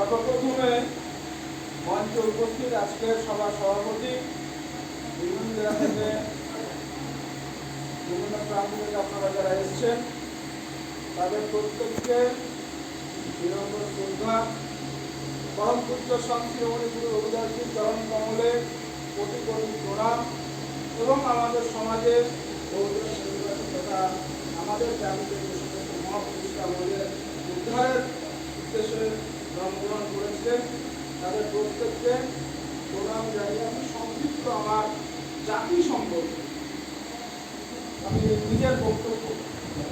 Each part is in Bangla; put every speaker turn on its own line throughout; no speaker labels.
সর্বপ্রথমে মঞ্চে উপস্থিত আজকের সভার সভাপতি বিভিন্ন জেলা থেকে বিভিন্ন প্রান্ত থেকে আপনারা যারা এসেছেন, তাদের প্রত্যেককে বিনম্র শ্রদ্ধা। পরম পুত্র সংশ্রীমণি গুরু রবিদাসজির চরণ কমলে কোটি কোটি প্রণাম এবং আমাদের সমাজের তথা আমাদের জাতিতে যে আমাদের উদ্ধারের উদ্দেশ্যে জন্মগ্রহণ করেছিলেন তাদের প্রত্যেককে প্রণাম জানিয়ে আমি সংক্ষিপ্ত আমার জাতি সম্পর্কে। আমি নিজের বক্তব্য।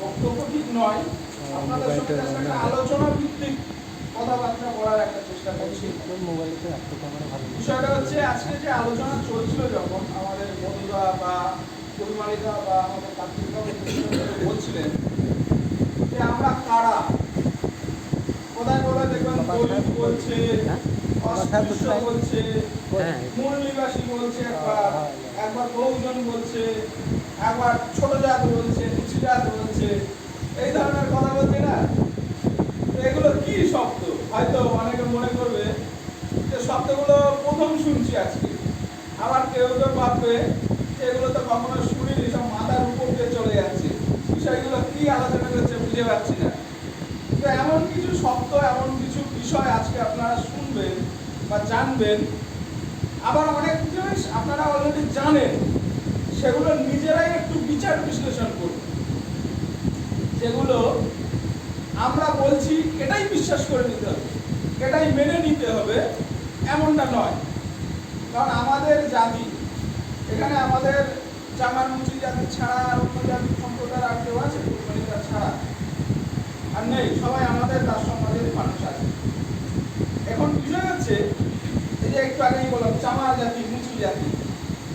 বক্তব্য ঠিক নয়। আপনাদের সঙ্গে একটা আলোচনা ভিত্তিক কথাবার্তা করার একটা চেষ্টা করছি।
রাখতে ক্যামেরা ভালো
বিষয়টা হচ্ছে আজকে যে আলোচনা চলছিল যখন আমাদের বন্ধুরা বা পরিমালিকা বা আমাদের কার্তিকা বলছিলেন যে আমরা কারা কোথায় কোথায় দেখবেন দলিত বলছে অস্পৃশ্য বলছে
হ্যাঁ।
মূল নিবাসী বলছে একবার একবার বহুজন বলছে একবার ছোট জাত বলছে নিচু জাত বলছে। এই ধরনের কথা বলছে না? এগুলো কি শব্দ? হয়তো অনেকে মনে করবে যে শব্দগুলো প্রথম শুনছি আজকে। আবার কেউ কেউ ভাববে এগুলো তো কখনো শুনিনি সব মাথার উপর দিয়ে চলে যাচ্ছে। বিষয়গুলো কি আলোচনা করছে বুঝে পাচ্ছি না। এমন কিছু শব্দ, এমন কিছু বিষয় আজকে আপনারা শুনবেন বা জানবেন। আবার অনেক জিনিস আপনারা অলরেডি জানেন, সেগুলো নিজেরাই একটু বিচার বিশ্লেষণ করুন। যেগুলো আমরা বলছি, এটাই বিশ্বাস করে নিতে হবে, এটাই মেনে নিতে হবে, এমনটা নয়। কারণ আমাদের জাতি, এখানে আমাদের জামার মুচি জাতি ছাড়া আর অন্য জাতি সম্প্রদায় আর কেউ আছে? নেই সবাই আমাদের দাস সমাজের মানুষ আছে। এখন বিষয় হচ্ছে এই যে একটু আগেই বললাম, চামার জাতি মুচি জাতি।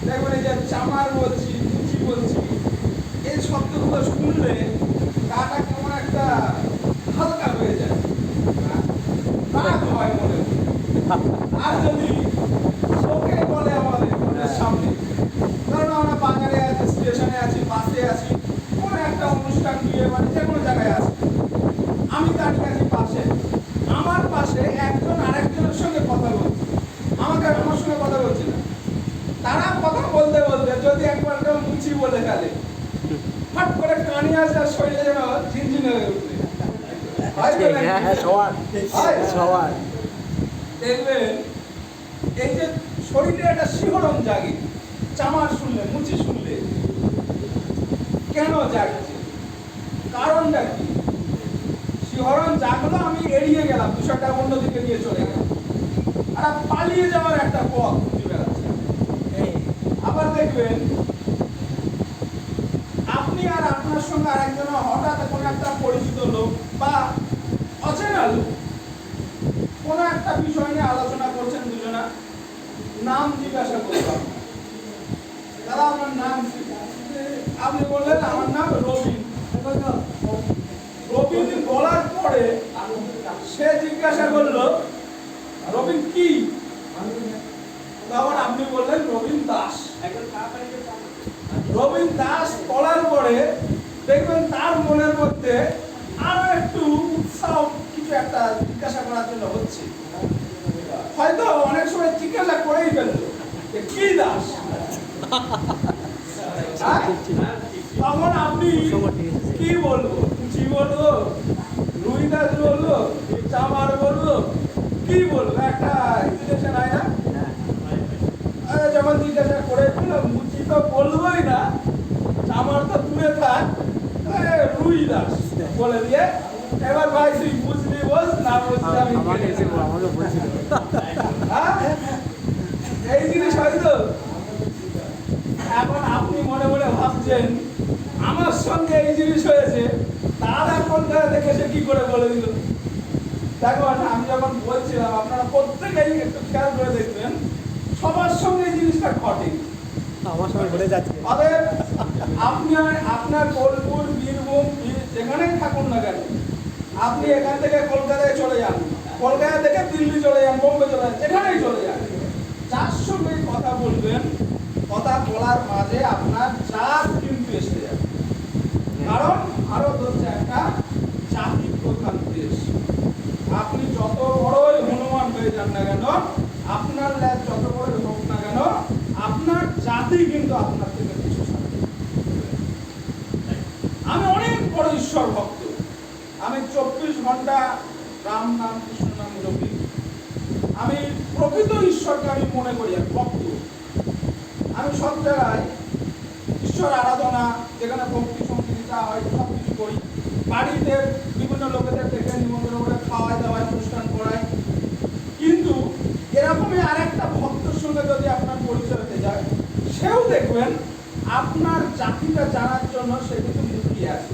দেখবেন এই যে চামার বলছি মুচি বলছি, এই শব্দগুলো শুনলে গাটা কেমন একটা হালকা হয়ে যায়। রাগ হয় মনে আর যদি চোখে বলে আমাদের মনের সামনে কারণ আমরা বাজারে আছি স্টেশনে আছি বাসে আছি কোনো একটা অনুষ্ঠান বিয়ে বাড়ি যে কোনো জায়গায় আছি আমি দাঁড়িয়ে আছি পাশে আমার পাশে একজন আরেকজনের সঙ্গে কথা বলছে আমাকে আমার সঙ্গে কথা বলছে না তারা কথা বলতে বলতে যদি একবার কেউ মুচি বলে ফেলে ফট করে কানে আসে আর শরীরে যেন ঝিনঝিন হয়ে উঠবে হয়?
হ্যাঁ
দেখবেন এই যে শরীরে একটা শিহরণ জাগে চামার শুনলে মুচি শুনলে কেন জাগছে? কারণটা কি? শিহরণ জাগলো আমি এড়িয়ে গেলাম বিষয়টা অন্যদিকে নিয়ে চলে গেলাম। আর পালিয়ে যাওয়ার একটা পথ। আবার দেখবেন, আপনি আর আপনার সঙ্গে আরেকজন হঠাৎ কোনো একটা পরিচিত লোক বা অচেনা লোক কোনো একটা বিষয় নিয়ে আলোচনা করছেন দুজনা, নাম জিজ্ঞাসা করলাম দাদা আপনার নাম আপনি বললেন, আমার নাম রবিন রবিন বলার পরে সে জিজ্ঞাসা করল রবিন কি? তখন আপনি বললেন রবিন দাস। রবিন দাস বলার পরে দেখবেন তার মনের মধ্যে আরও একটু উৎসাহ, কিছু একটা জিজ্ঞাসা করার জন্য হচ্ছে। হয়তো অনেক সময় জিজ্ঞাসা করেই ফেলল কি দাস? হ্যাঁ? তখন আপনি কি বলব? কুচি বলব? রুই দাস বলব? চামার বলব? কি বলব? একটা ইনভিটেশন হয় না? যখন জিজ্ঞাসা করে মুচি তো বলবোই না আমার তো দূরে থাক। রুই দাস বলে দিয়ে এবার ভাই তুই বুঝলি না আমি
বলছিল।
হ্যাঁ? এই জিনিস হয়তো এখন আপনি মনে মনে ভাবছেন আমার সঙ্গে এই জিনিস হয়েছে দাদা কলকাতা থেকে সে কি করে বলে দিল? দেখুন আমি যখন বলছিলাম আপনারা প্রত্যেকেই একটু খেয়াল করে দেখবেন সবার সঙ্গে এই জিনিসটা ঘটে।
আমার সঙ্গে ঘুরে যাচ্ছে।
অতএব আপনার আপনার বোলপুর, বীরভূম, বীর- যেখানেই থাকুন না কেন, আপনি এখান থেকে কলকাতায় চলে যান। কলকাতা থেকে দিল্লি চলে যান, বোম্বে চলে যান যেখানেই চলে যান। যার সঙ্গে কথা বলবেন, কথা বলার মাঝে আপনার জাত কিন্তু এসে যাবে। কারণ ভারত হচ্ছে একটা জাতি প্রধান দেশ। আপনি যত বড়ই হনুমান হয়ে যান না কেন, আপনার যত বড় জাতি কিন্তু আপনার থেকে কিছু আমি অনেক বড় ঈশ্বর ভক্ত। আমি চব্বিশ ঘণ্টা রাম নাম, কৃষ্ণ নাম জপি। আমি প্রকৃত ঈশ্বরকে আমি মনে করি আর ভক্ত। আমি সব জায়গায় ঈশ্বর আরাধনা, যেখানে ভক্তি সংগীতা হয় সব কিছু করি। বাড়িতে বিভিন্ন লোকেদের ডেকে নিমন্ত্রণ করে খাওয়াই দাওয়াই অনুষ্ঠান করাই কিন্তু এরকমই আরেকটা ভক্তের সঙ্গে যদি আপনার পরিচয় সেও দেখবেন, আপনার জাতিটা জানার জন্য সে কিন্তু মুখিয়ে আছে।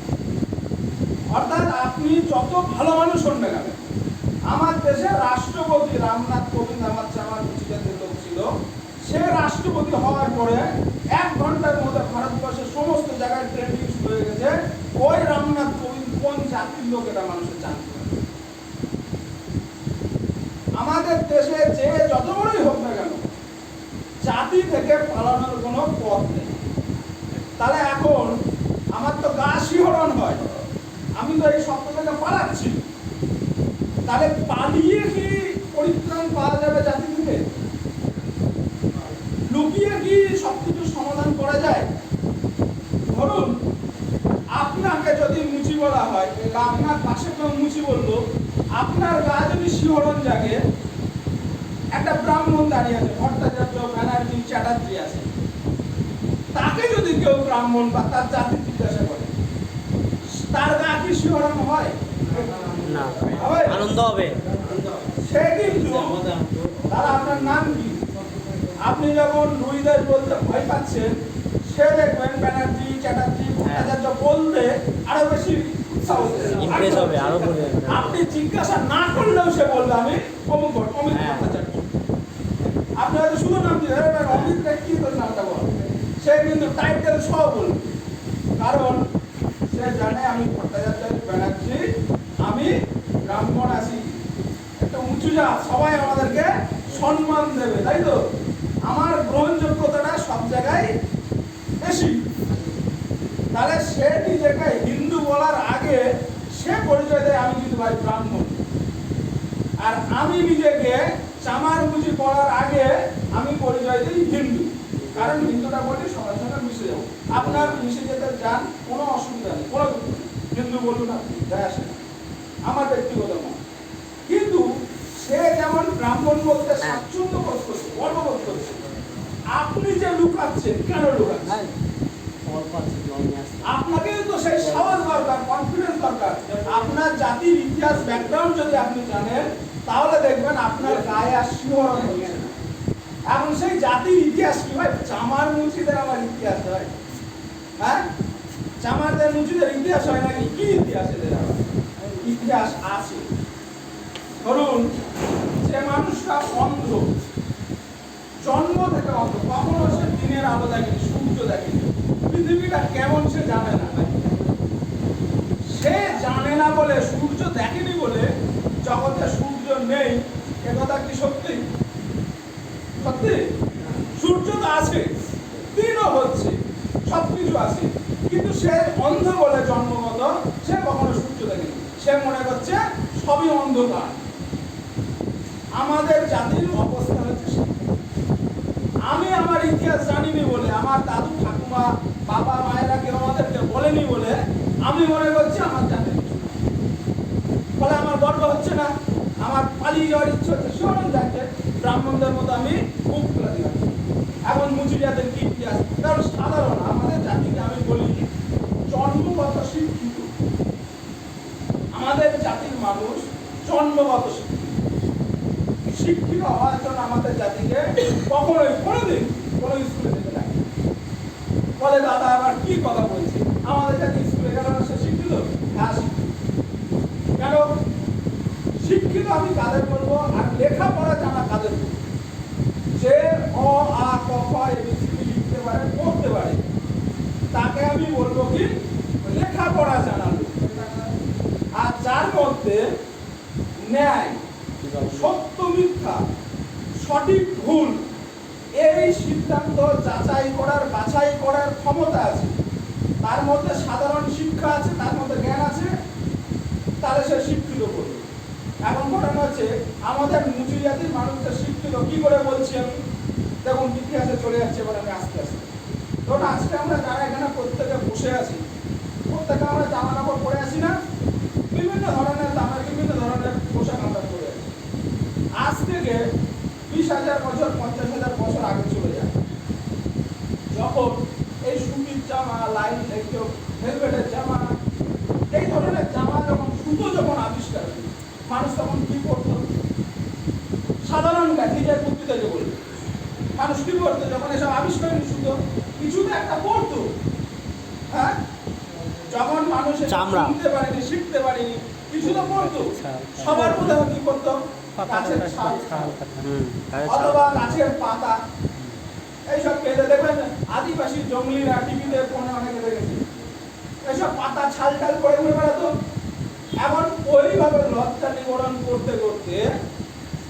অর্থাৎ আপনি যত ভালো মানুষ হন না কেন, আমার দেশে রাষ্ট্রপতি রামনাথ কোবিন্দ আমার চামার মুচিদের লোক ছিল, সে রাষ্ট্রপতি হওয়ার পরে এক ঘণ্টার মধ্যে ভারতবর্ষের সমস্ত জায়গায় ট্রেন্ডিং শুরু হয়ে গেছে। ওই রামনাথ কোবিন্দ কোন জাতির লোক এটা মানুষের জানতে আমাদের দেশে যে যত বড়ই হোক না জাতি থেকে পালানোর কোনো পথ নেই। তাহলে এখন আমার তো গা শিহরণ হয়। আমি তো এই সত্য থেকে পালাচ্ছি। তাহলে পালিয়ে কি পরিত্রাণ পাওয়া যাবে জাতি থেকে? লুকিয়ে কি সবকিছু সমাধান করা যায়? ধরুন, আপনাকে যদি মুচি বলা হয় বা আপনার পাশে কেউ মুচি বলল, আপনার গা যদি শিহরণ জাগে, একটা ব্রাহ্মণ দাঁড়িয়ে আছে ভট্টাচার্য ব্যানার্জি চ্যাটার্জি আছে তাকে যদি কেউ ব্রাহ্মণ বা তার জাতি জিজ্ঞাসা করে। তার গা কি শিহরণ হয়?
না। আনন্দ হবে।
সে কিন্তু তারা আপনার নাম কি? আপনি যখন রুইদাস বলতে ভয় পাচ্ছেন সে দেখবেন ব্যানার্জি চ্যাটার্জি ভট্টাচার্য বলতে আরও বেশি
হবে, আরও।
আপনি জিজ্ঞাসা না করলেও সে বলবে আমি অমুক ভট্ট- অমিত
হ্যাঁ।
ভট্টাচার্য। আপনি হয়তো শুধু নাম দিয়ে অমিত কি তোর নামটা বল? সে কিন্তু টাইটেল সহ বলবে কারণ সে জানে আমি ভট্টাচার্য ব্যানার্জি, আমি ব্রাহ্মণ আছি। একটা উঁচু যা সবাই আমাদেরকে সম্মান দেবে, তাই তো? আমার গ্রহণযোগ্যতাটা সব জায়গায় বেশি। তাহলে সে নিজেকে হিন্দু বলার আগে সে পরিচয় দেয়, আমি কিন্তু ভাই ব্রাহ্মণ। আর আমি নিজেকে চামার মুজি পড়ার আগে আমি পরিচয় দিই হিন্দু। কারণ হিন্দুটা বলি সবার সঙ্গে মিশে যাব। আপনার মিশে যেতে যান কোনো অসুবিধা নেই কোনো হিন্দু বলুন আপনি যায় আসে আমার ব্যক্তিগত মত। কিন্তু সে যেমন ব্রাহ্মণ বলতে স্বাচ্ছন্দ্য বোধ করছে গর্ববোধ করছে আপনি যে লুকাচ্ছেন কেন লুকাচ্ছেন?
আসতে।
আপনাকে তো সেই সাহস দরকার কনফিডেন্স দরকার। আপনার জাতির ইতিহাস ব্যাকগ্রাউন্ড যদি আপনি জানেন তাহলে দেখবেন আপনার গায়ে আর শিহরণ হচ্ছে। না এখন সেই জাতির ইতিহাস কি? ভাই, চামার মুচিদের আমার ইতিহাস হয় হ্যাঁ? চামারদের মুচিদের ইতিহাস হয় নাকি? কি ইতিহাস এদের ইতিহাস আছে। ধরুন, যে মানুষটা অন্ধ, জন্ম থেকে অন্ধ, কখনো সে দিনের আলো দেখেনি, সূর্য দেখেনি। পৃথিবীটা কেমন সে জানে না, ভাই। সে জানে না বলে সূর্য দেখেনি বলে জগতে সূর্য নেই, এ কথা কি সত্যি? সত্যি? সূর্য তো আছে, দিনও হচ্ছে সব কিছু আছে। কিন্তু সে অন্ধ বলে জন্মগত, সে কখনো সূর্য দেখেনি। সে মনে করছে সবই অন্ধকার। আমাদের জাতির অবস্থা হচ্ছে আমি আমার ইতিহাস জানিনি বলে, আমার দাদু, ঠাকুমা, বাবা, মায়েরা কেউ আমাদেরকে বলেনি বলে আমি মনে করছি আমার জাতির ফলে আমার গর্ব হচ্ছে না, আমার পালিয়ে যাওয়ার ইচ্ছে হচ্ছে শিবরণ যাচ্ছে ব্রাহ্মণদের মতো আমি মুখ খুলে দিলাম এখন মুচিরিয়াদের কি ইতিহাস? কারণ সাধারণ আমাদের জাতিকে আমি বলি, জন্মগত শিক্ষিত। আমাদের জাতির মানুষ জন্মগত শিক্ষিত। শিক্ষিত হওয়ার জন্য আমাদের জাতিকে কখনোই কোনোদিন কোনো স্কুলে যেতে লাগে বলে, দাদা আবার কি কথা বলছে? আমাদের জাতি স্কুলে গেল সে শিক্ষিত? হ্যাঁ শিক্ষিত। কেন? শিক্ষিত আমি কাদের বলব? আর লেখাপড়া জানা কাদের বলব যে অ আ ক খ এবিসিডি লিখতে পারে পড়তে পারে তাকে আমি বলব কি, লেখাপড়া জানা আর যার মধ্যে ন্যায়, সত্য মিথ্যা, সঠিক ভুল, এই সিদ্ধান্ত যাচাই করার, বাছাই করার ক্ষমতা আছে। তার মধ্যে সাধারণ শিক্ষা আছে, তার মধ্যে জ্ঞান আছে, তাহলে সে শিক্ষিত করবে। এখন ঘটনা হচ্ছে, আমাদের মুচি জাতির মানুষদের শিক্ষিত কি করে বলছি আমি? দেখুন ইতিহাসে চলে যাচ্ছে বলে আমি আস্তে আস্তে। ধরুন আজকে আমরা যারা এখানে প্রত্যেকে বসে আছি, প্রত্যেকে আমরা জামা কাপড় পরে আছি না? বিভিন্ন ধরনের দামের বিভিন্ন ধরনের পোশাক আমরা পরে আছি। আজ থেকে বিশ হাজার বছর, পঞ্চাশ হাজার বছর আগে চলে যায়। যখন এই সুতির জামা, লাইন একটু ভেলভেটের জামা, এই ধরনের জামা যখন সুতো যখন আবিষ্কার মানুষ তখন কি করতো সাধারণ নিজের বুদ্ধিতে যে বলবে মানুষ কি করতো? যখন এসব আবিষ্কার সুতো কিছু তো একটা করতো হ্যাঁ? যখন মানুষ শুনতে পারেনি শিখতে পারেনি কিছু তো করতো
ছাল।
সবার মধ্যে কি করতো গাছের ছাল।
ছাল।
অথবা গাছের পাতা। এইসব পেতে দেখবেন আদিবাসী জঙ্গলিরা টিভিতে ফোনে অনেকে দেখেছে। এইসব পাতা ছাল টাল করে ঘুরে বেড়াতো। এমন ওইভাবে লজ্জা নিবারণ করতে করতে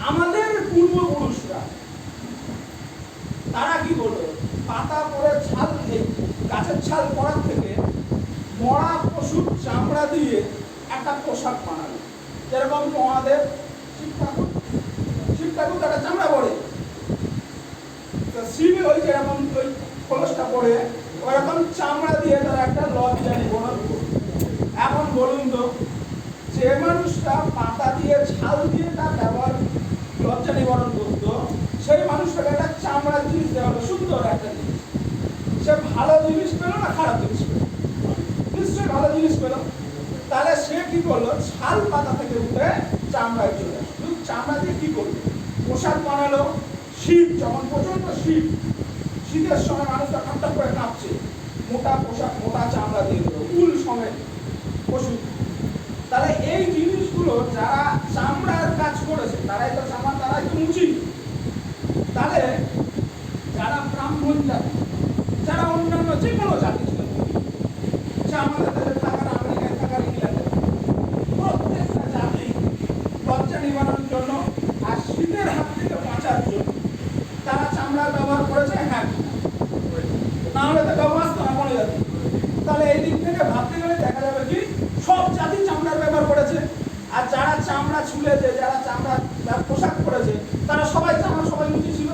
আমাদের পূর্বপুরুষরা তারা কি করল পাতা পরে ছাল দিয়ে গাছের ছাল পরার থেকে মরা পশুর চামড়া দিয়ে একটা পোশাক বানালো যেরকম মহাদেব শিব ঠাকুর শিব ঠাকুর একটা চামড়া পরে তো শিবে ওই যেরকম ওই খোলসটা পরে ওরকম চামড়া দিয়ে তারা একটা লজ্জা নিবরণ করল এখন বলুন তো, যে মানুষটা পাতা দিয়ে, ছাল দিয়ে তার ব্যবহার লজ্জা নিবারণ করতো সেই মানুষটাকে একটা চামড়া জিনিস দেওয়া হলো সুন্দর সে ভালো জিনিস পেল না খারাপ জিনিস পেল? নিশ্চয়ই ভালো জিনিস পেল। তাহলে সে কি করল? ছাল পাতা থেকে উঠে চামড়ায় চলে আসলো। চামড়া দিয়ে কি করল? পোশাক বানালো। শীত, যখন প্রচণ্ড শীত, শীতের সময় মানুষটা ঠাট্টা করে কাঁপছে। মোটা পোশাক, মোটা চামড়া দিয়ে দিল, উল সমেত পশু। তাহলে এই জিনিসগুলো যারা চামড়ার কাজ করেছে, তারাই তো চামড়া, তারাই তো মুচি। তাহলে যারা ব্রাহ্মণ জাতি যারা অন্যান্য যে কোনো জাতি। সে আমাদের দেশে থাকার আমেরিকায় থাকার ইংল্যান্ডে প্রত্যেকটা জাতি লজ্জা নিবারণের জন্য আর শীতের হাত থেকে বাঁচার জন্য তারা চামড়ার ব্যবহার করেছে হ্যাঁ। না হলে তো কেউ বাঁচতো না কোনো জাতি তাহলে এই দিক থেকে ভাবতে গেলে দেখা যাবে কি, সব জাতি চামড়ার ব্যবহার করেছে। আর যারা চামড়া ছুলেছে, যারা চামড়া পোশাক পরেছে, তারা সবাই চামড়া সবাই মুচি ছিল।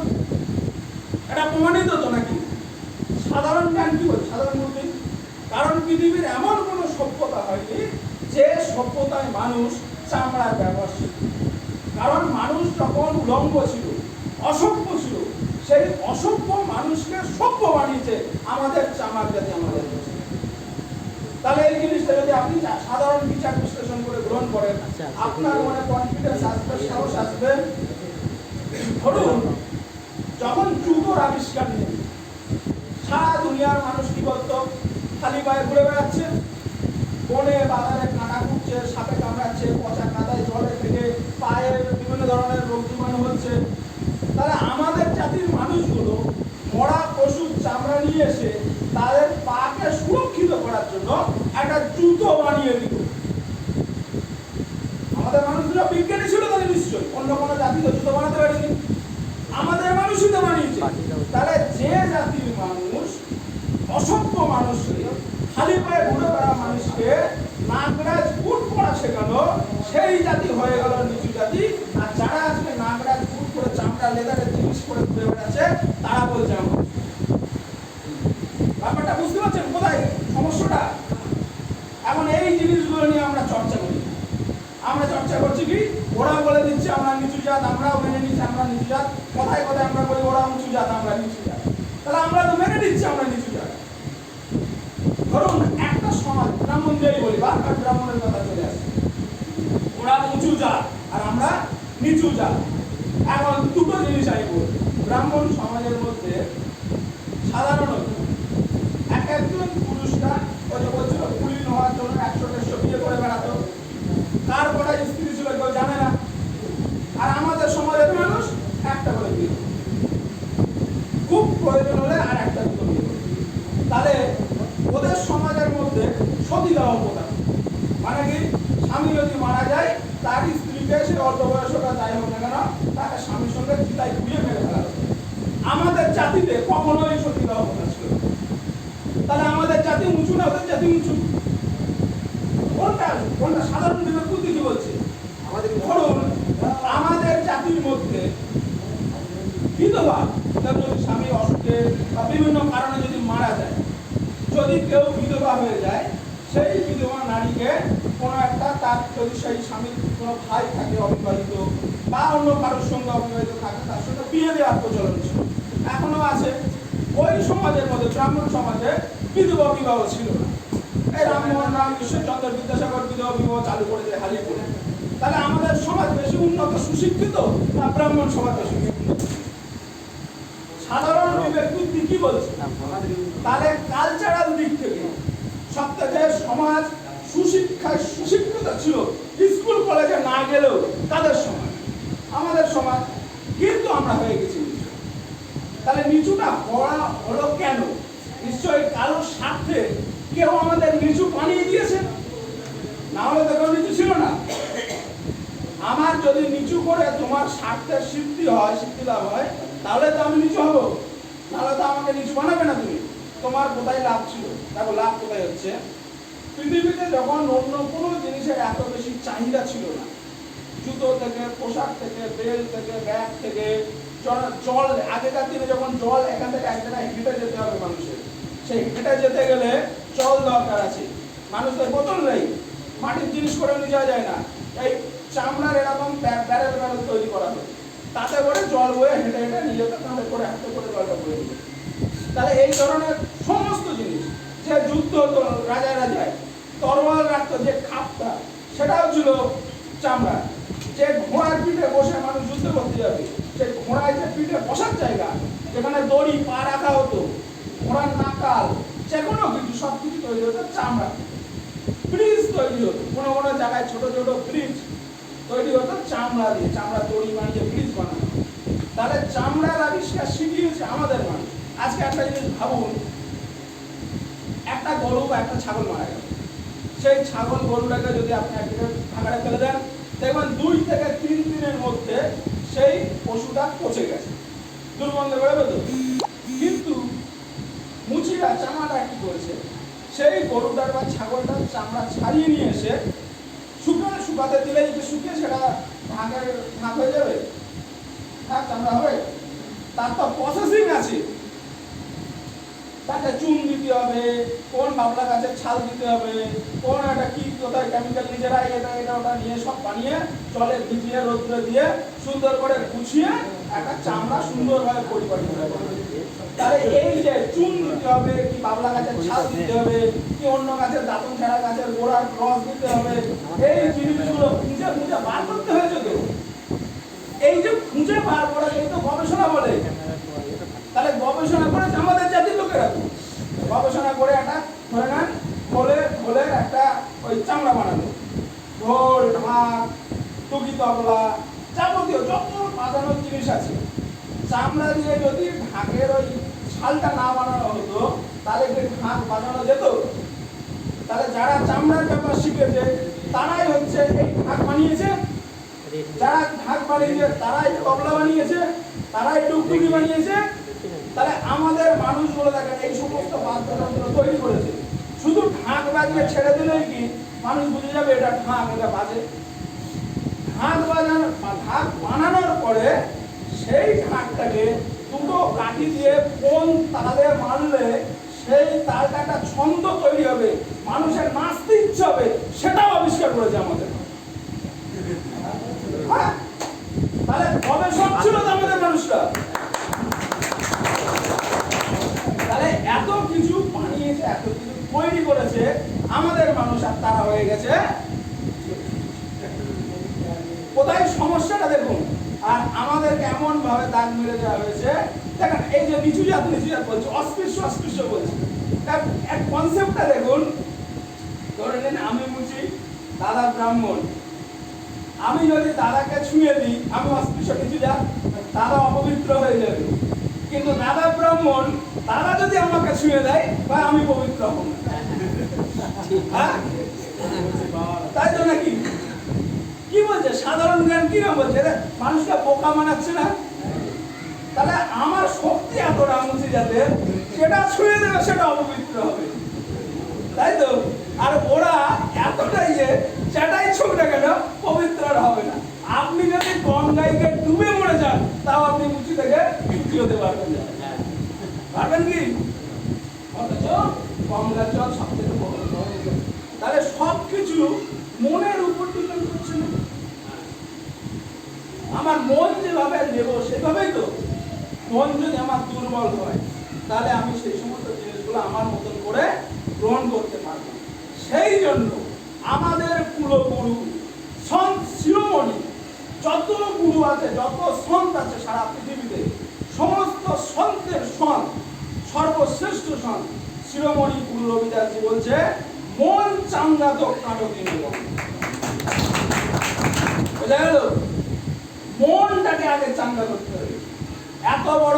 এটা প্রমাণিত তো নাকি? সাধারণ জ্ঞান কি বলছে? সাধারণ বুদ্ধি কারণ পৃথিবীর এমন কোনো সভ্যতা হয়নি যে সভ্যতায় মানুষ চামড়ার ব্যবহার শিখে কারণ মানুষ যখন উলঙ্গ ছিল অসভ্য ছিল সেই অসভ্য মানুষকে সভ্য বানিয়েছে আমাদের চামার জাতি আমাদের। তাহলে এই জিনিসটা যদি আপনি সাধারণ বিচার বিশ্লেষণ করে গ্রহণ করেন
আচ্ছা, আচ্ছা,
আপনার মনে কনফিডেন্স আসবে সাহস আসবে? ধরুন যখন জুতোর আবিষ্কার নেই সারা দুনিয়ার মানুষ কি করতো খালি পায়ে ঘুরে বেড়াচ্ছে। বনে বাজারে কাঁটা কুটছে সাপে কামড়াচ্ছে, পচা কাদায় জলে থেকে পায়ে বিভিন্ন ধরনের রোগ জীবাণু হচ্ছে। তাহলে আমাদের জাতির মানুষগুলো মরা পশুর চামড়া নিয়ে এসে তাদের পাকে সুরক্ষিত করার জন্য একটা জুতো বানিয়ে দিল আমাদের মানুষগুলো বিজ্ঞানী ছিল তাদের নিশ্চয়ই। অন্য কোনো জাতি তো জুতো বানাতে পারেনি। আমাদের মানুষই তো বানিয়েছে। তাহলে যে জাতির মানুষ অসভ্য মানুষকে খালি পায়ে ঘুরে বেড়া মানুষকে নাগরাজ বুট পরা শেখানো সেই জাতি হয়ে গেল নিচু জাতি। আর যারা আজকে নাগরাজ বুট করে চামড়া, লেদারের জিনিস করে ঘুরে বেড়াচ্ছে, তারা বলছে আমরা ব্যাপারটা বুঝতে পারছেন কোথায়? সমস্যাটা? এখন এই জিনিসগুলো নিয়ে আমরা চর্চা করি। আমরা চর্চা করছি কি? ওরা বলে দিচ্ছে আমরা নিচু জাত, আমরাও মেনে নিচ্ছি, আমরা নিচু জাত। কোথায় কথায় আমরা বলি ওরা উঁচু জাত আমরা নিচু জাত। তাহলে আমরা তো মেনে নিচ্ছি আমরা নিচু ধরুন, একটা সমাজ ব্রাহ্মণ দিয়েই বলি বারবার ব্রাহ্মণের কথা চলে আসে। ওরা উঁচু জাত, আর আমরা নিচু জাত। এখন দুটো জিনিস আমি বলি ব্রাহ্মণ সমাজের মধ্যে সাধারণত এক একজন পুরুষরা ওই যে বলছিল কুলীন হওয়ার জন্য একশো দেড়শো বিয়ে করে বেড়াতো কার কটা স্ত্রী ছিল কেউ জানে না আর আমাদের সমাজের মানুষ একটা করে বিয়ে করে। খুব প্রয়োজন হলে আর একটা দুটো বিয়ে করে। তাহলে ওদের সমাজের মধ্যে সতীদাহ প্রথা মানে কি? স্বামী যদি মারা যায় তার স্ত্রীকে সে অল্প বয়সটা যাই হোক না কেন তাকে স্বামীর সঙ্গে চিতায় মেরে ফেলা হতো। আমাদের জাতিতে কখনোই সতীদাহ প্রথা ছিল না। তাহলে আমাদের জাতি উঁচু না ওদের জাতি উঁচু? কোনটা? কোনটা সাধারণ বিবেক বুদ্ধি কি বলছে? ধরুন আমাদের জাতির মধ্যে বিধবা তার যদি স্বামী অসুখে বা বিভিন্ন কারণে যদি মারা যায় যদি কেউ বিধবা হয়ে যায় সেই বিধবা নারীকে কোনো একটা তার যদি সেই স্বামীর কোনো ভাই থাকে অবিবাহিত বা অন্য কারোর সঙ্গে অবিবাহিত থাকে, তার সঙ্গে বিয়ে দেওয়ার প্রচলন ছিল। এখনও আছে। ওই সমাজের মধ্যে, ব্রাহ্মণ সমাজে বিধবা বিবাহ ছিল না। এই রামমোহন রাম ঈশ্বরচন্দ্র বিদ্যাসাগর বিধবা বিবাহ চালু করেছে হালিপুরে তাহলে আমাদের সমাজ বেশি উন্নত, সুশিক্ষিত না ব্রাহ্মণ সমাজ বেশি সাধারণ বিবেক বুদ্ধি কি বলছে? তাহলে থেকে সমাজ সুশিক্ষায় সুশিক্ষিত ছিল, স্কুল, কলেজে না গেলেও তাদের সমাজ, আমাদের সমাজ কিন্তু আমরা হয়ে গেছি নিচু। তাহলে নিচুটা পড়া হলো কেন? নিশ্চয়ই কারোর স্বার্থে কেউ আমাদের নিচু বানিয়ে দিয়েছে? না হলে তো কেউ নিচু ছিল না। আমার যদি নিচু করে তোমার স্বার্থের সিদ্ধি হয়, সিদ্ধি লাভ হয়, তাহলে তো আমি নিচু হব। তাহলে তো আমাকে নিচু বানাবে না তুমি। তোমার কোথায় লাভ ছিল? দেখো, লাভ কোথায় হচ্ছে? পৃথিবীতে যখন অন্য কোনো জিনিসের এত বেশি চাহিদা ছিল না, জুতো থেকে, পোশাক থেকে বেল থেকে, ব্যাগ থেকে জল, আগেকার দিনে যখন জল এখান থেকে এক জায়গায় হেঁটে যেতে হবে মানুষের, সেই হেঁটে যেতে গেলে জল দরকার আছে। মানুষদের বোতল নেই, মাটির জিনিস করে নিয়ে যাওয়া যায় না। এই চামড়ার এরকম ব্যারেল ব্যারেল তৈরি করা হয়। তাতে করে জল বয়ে হেঁটে হেঁটে নিয়ে যেতে তাহলে করে হাতে করে জলটা বয়ে তাহলে এই ধরনের সমস্ত জিনিস, যে যুদ্ধ হতো রাজায় রাজায় তরোয়াল রাখতো, যে খাপটা, সেটাও ছিল চামড়া। যে ঘোড়ার পিঠে বসে মানুষ যুদ্ধ করতে যাবে, সেই ঘোড়ায় যে পিঠে বসার জায়গা, যেখানে দড়ি, পা রাখা হতো, ঘোড়ার নাকাল, যে কোনো কিছু সব কিছু তৈরি হতো চামড়া। ব্রিজ তৈরি হতো, কোনো কোনো জায়গায় ছোট ছোট ব্রিজ তৈরি হতো চামড়া দিয়ে, চামড়া দড়ি বানিয়ে ব্রিজ বানানো। তাহলে চামড়ার আবিষ্কার শিখিয়েছে আমাদের মানুষ। আজকে একটা জিনিস ভাবুন, একটা গরু বা একটা ছাগল মারা গেল। সেই ছাগল গরুটাকে যদি আপনি একদিকে ভাগাড়ে ফেলে দেন, দেখবেন দুই থেকে তিন দিনের মধ্যে সেই পশুটা পচে গেছে। দুর্গন্ধ বেরোবে তো। কিন্তু মুচিরা চামড়াটা কি করেছে? সেই গরুটার বা ছাগলটার চামড়া ছাড়িয়ে নিয়ে এসে শুকানো শুকাতে দিলে যদি শুকিয়ে সেটা ঢাকের ঢাক হয়ে যাবে ঢাক চামড়া হবে তার তো প্রসেসিং আছে। তাকে চুন দিতে হবে, কোন বাবলা গাছের ছাল দিতে হবে, কোন একটা কি কোথায় কেমিক্যাল নিজেরাই এটা এটা ওটা নিয়ে সব বানিয়ে জলে ভিজিয়ে, রোদ্রে দিয়ে সুন্দর করে গুছিয়ে একটা চামড়া সুন্দরভাবে পরিপাটি করে তাহলে এই যে চুন দিতে হবে, কি বাবলা গাছের ছাল দিতে হবে, কি অন্য গাছের দাঁতন ছাড়া গাছের গোড়ার রস দিতে হবে, এই জিনিসগুলো খুঁজে খুঁজে বার করতে হয়েছে তো। এই যে খুঁজে বার করা এই তো গবেষণা বলে। তাহলে গবেষণা করেছে আমাদের জাতির লোকেরা তো। গবেষণা করে একটা ধরে নেন খোলে খোলের একটা ওই চামড়া বানানো ঢোল, ঢাক, টুকি, তবলা, যাবতীয় যত বাজানোর জিনিস আছে। চামড়া দিয়ে যদি ঢাকের ওই ছালটা না বানানো হতো, তাহলে কি ঢাক বাজানো যেত? তাহলে যারা চামড়ার ব্যাপার শিখেছে, তারাই হচ্ছে এই ঢাক বানিয়েছে। যারা ঢাক বানিয়েছে, তারাই তবলা বানিয়েছে, তারাই টুকটুকি বানিয়েছে। তাহলে আমাদের মানুষগুলো দেখেন, এই সমস্ত বাদ্যযন্ত্র তৈরি করেছে। শুধু ঢাক বাজিয়ে ছেড়ে দিলেই কি? মানুষ বুঝে যাবে এটা ঢাক, এটা বাজে। ঢাক বাজানোর বা ঢাক বানানোর পরে সেই ঢাকটাকে দুটো কাঠি দিয়ে কোন তালে মারলে সেই তালটা একটা ছন্দ তৈরি হবে, মানুষের নাচতে ইচ্ছে হবে, সেটাও আবিষ্কার করেছে আমাদের। হ্যাঁ? তাহলে গবেষক ছিল আমাদের মানুষরা তাহলে এত কিছু বানিয়েছে এত কিছু তৈরি করেছে, আমাদের মানুষ আর তারা হয়ে গেছে। কোথায় সমস্যাটা দেখুন? আর আমাদের কেমন ভাবে দাগ মেরে দেওয়া হয়েছে। দেখেন, এই যে নিচু জাত নিচু জাত বলছে, অস্পৃশ্য অস্পৃশ্য বলছে। এক এক কনসেপ্টটা দেখুন। ধরে নিন, আমি বুঝি দাদা ব্রাহ্মণ। আমি যদি দাদাকে ছুঁয়ে দিই, আমি অস্পৃশ্য কিছু যা দাদা অপবিত্র হয়ে যাবে। কিন্তু দাদা ব্রাহ্মণ ছুঁয়ে দেয় বা আমি পবিত্র হব। হ্যাঁ? তাই তো নাকি? কি বলছে? সাধারণ জ্ঞান কি রকম বলছে? মানুষকে বোকা মানাচ্ছে না? তাহলে আমার শক্তি এতটা মুছে যাতে সেটা ছুঁয়ে দেবে, সেটা অপবিত্র হবে। তাই তো? আর ওরা এতটাই যে সেটাই না কেন, পবিত্র আর হবে না। আপনি যদি গঙ্গায় গিয়ে ডুবে মরে যান, তাও আপনি মুচি থেকে মুক্তি হতে পারবেন না। পারবেন কি? গঙ্গার জল সব থেকে তাহলে সব কিছু মনের উপর ডিপেন্ড করছে না। আমার মন যেভাবে নেব, সেভাবেই তো। মন যদি আমার দুর্বল হয়, তাহলে আমি সেই সমস্ত জিনিসগুলো আমার মতন করে গ্রহণ করতে পারব সেই জন্য আমাদের কুলগুরু, সন্ত শিরোমণি, যত গুরু আছে, যত সন্ত আছে সারা পৃথিবীতে, সমস্ত সন্তের সন্ত, সর্বশ্রেষ্ঠ সন্ত শিরোমণি গুরু রবিদাসজি বলছে, মন চাঙ্গা তো নাটক বোঝা গেল? মনটাকে আগে চাঙ্গা করতে হবে। এত বড়